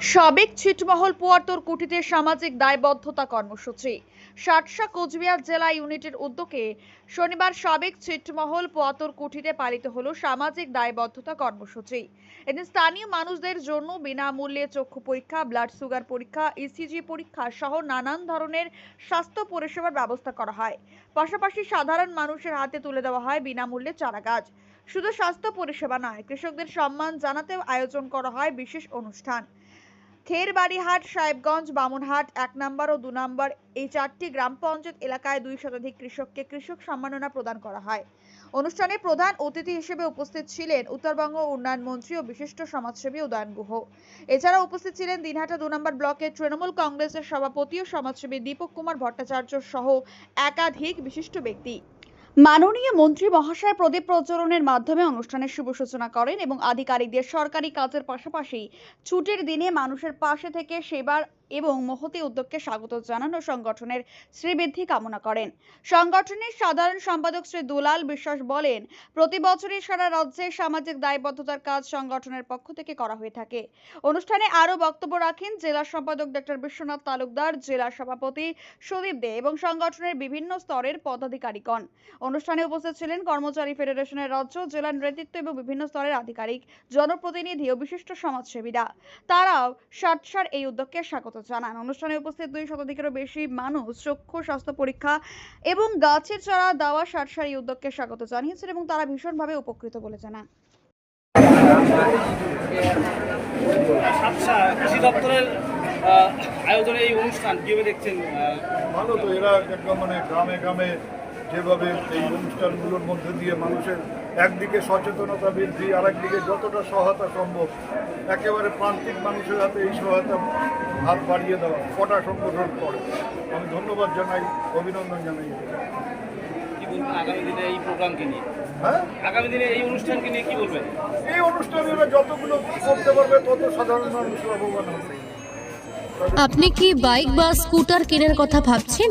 সাবেক ছিটমহল পুয়ার্তর কুটিতে সামাজিক দায়বদ্ধতা কর্মসূচি। সাতসা কোচবিহার জেলা ইউনিটের উদ্যোগে শনিবার সাবেক ছিটমহল পোয়াতর কুঠিতে পালিত হলো সামাজিক দায়বদ্ধতা কর্মসূচি। এদিন স্থানীয় মানুষদের জন্য বিনামূল্যে চক্ষু পরীক্ষা, ব্লাড সুগার পরীক্ষা ইসিজি পরীক্ষা সহ নানান ধরনের স্বাস্থ্য পরিষেবার ব্যবস্থা করা হয়। পাশাপাশি সাধারণ মানুষের হাতে তুলে দেওয়া হয় বিনামূল্যে চারা গাছ শুধু স্বাস্থ্য পরিষেবা নয়, কৃষকদের সম্মান জানাতেও আয়োজন করা হয় বিশেষ অনুষ্ঠান। খেরবাড়িহাট, সাহেবগঞ্জ, বামনহাট, এক নম্বর ও দু নম্বর এই চারটি গ্রাম পঞ্চায়েত এলাকায় দুই শতাধিক কৃষককে কৃষক সম্মাননা প্রদান করা হয়। অনুষ্ঠানে প্রধান অতিথি হিসেবে উপস্থিত ছিলেন উত্তরবঙ্গ উন্নয়ন মন্ত্রী ও বিশিষ্ট সমাজসেবী উদয়ন গুহ। এছাড়া উপস্থিত ছিলেন দিনহাটা দু নম্বর ব্লকের তৃণমূল কংগ্রেসের সভাপতি ও সমাজসেবী দীপক কুমার ভট্টাচার্য সহ একাধিক বিশিষ্ট ব্যক্তি। মাননীয় মন্ত্রী মহাশয় প্রদীপ প্রজ্বলনের মাধ্যমে অনুষ্ঠানের শুভ সূচনা করেন এবং আধিকারিকদের সরকারি কাজের পাশাপাশি ছুটির দিনে মানুষের পাশে থেকে সেবার এবং মহতি উদ্যোগকে স্বাগত জানান সংগঠনের শ্রীবৃদ্ধি কামনা করেন। সংগঠনের সাধারণ সম্পাদক শ্রী দুলাল বিশ্বাস বলেন, প্রতি বছরই সারা রাজ্যে সামাজিক দায়বদ্ধতার কাজ সংগঠনের পক্ষ থেকে করা হয়ে থাকে। অনুষ্ঠানে আরও বক্তব্য রাখেন জেলা সম্পাদক ডক্টর বিশ্বনাথ তালুকদার, জেলা সভাপতি সুদীপ দে এবং সংগঠনের বিভিন্ন স্তরের পদাধিকারীগণ। অনুষ্ঠানে উপস্থিত ছিলেন কর্মচারী ফেডারেশনের রাজ্য জেলা নেতৃত্ব এবং বিভিন্ন স্তরের আধিকারিক জনপ্রতিনিধি ও বিশিষ্ট সমাজসেবীরা। তারাও সাতসার এই উদ্যোগকে স্বাগত জানান। অনুষ্ঠানে উপস্থিত দুই শতাধিকেরও বেশি মানুষ চক্ষু স্বাস্থ্য পরীক্ষা এবং গাছের চারা দেওয়া সাতসার এই উদ্যোগকে স্বাগত জানিয়েছেন এবং তারা ভীষণভাবে উপকৃত বলে জানান। আচ্ছা কৃষি দপ্তরের আয়োজনে এই অনুষ্ঠান কীভাবে দেখছেন? ভালো তো এরা একদম মানে গ্রামে গ্রামে যেভাবে এই অনুষ্ঠানগুলোর মধ্যে দিয়ে মানুষের একদিকে সচেতনতা বৃদ্ধি আর একদিকে যতটা সহায়তা সম্ভব একেবারে প্রান্তিক মানুষের হাতে এই সহায়তা হাত বাড়িয়ে দেওয়া কটা সংগঠন করে। আমি ধন্যবাদ জানাই অভিনন্দন জানাই। আগামী দিনে এই প্রোগ্রামকে নিয়ে? হ্যাঁ? আগামী দিনে এই অনুষ্ঠানকে নিয়ে কি বলবেন? এই অনুষ্ঠানে যতগুলো করতে পারবে তত সাধারণ মানুষ লাভবান হবে। আপনি কি বাইক বা স্কুটার কেনার কথা ভাবছেন?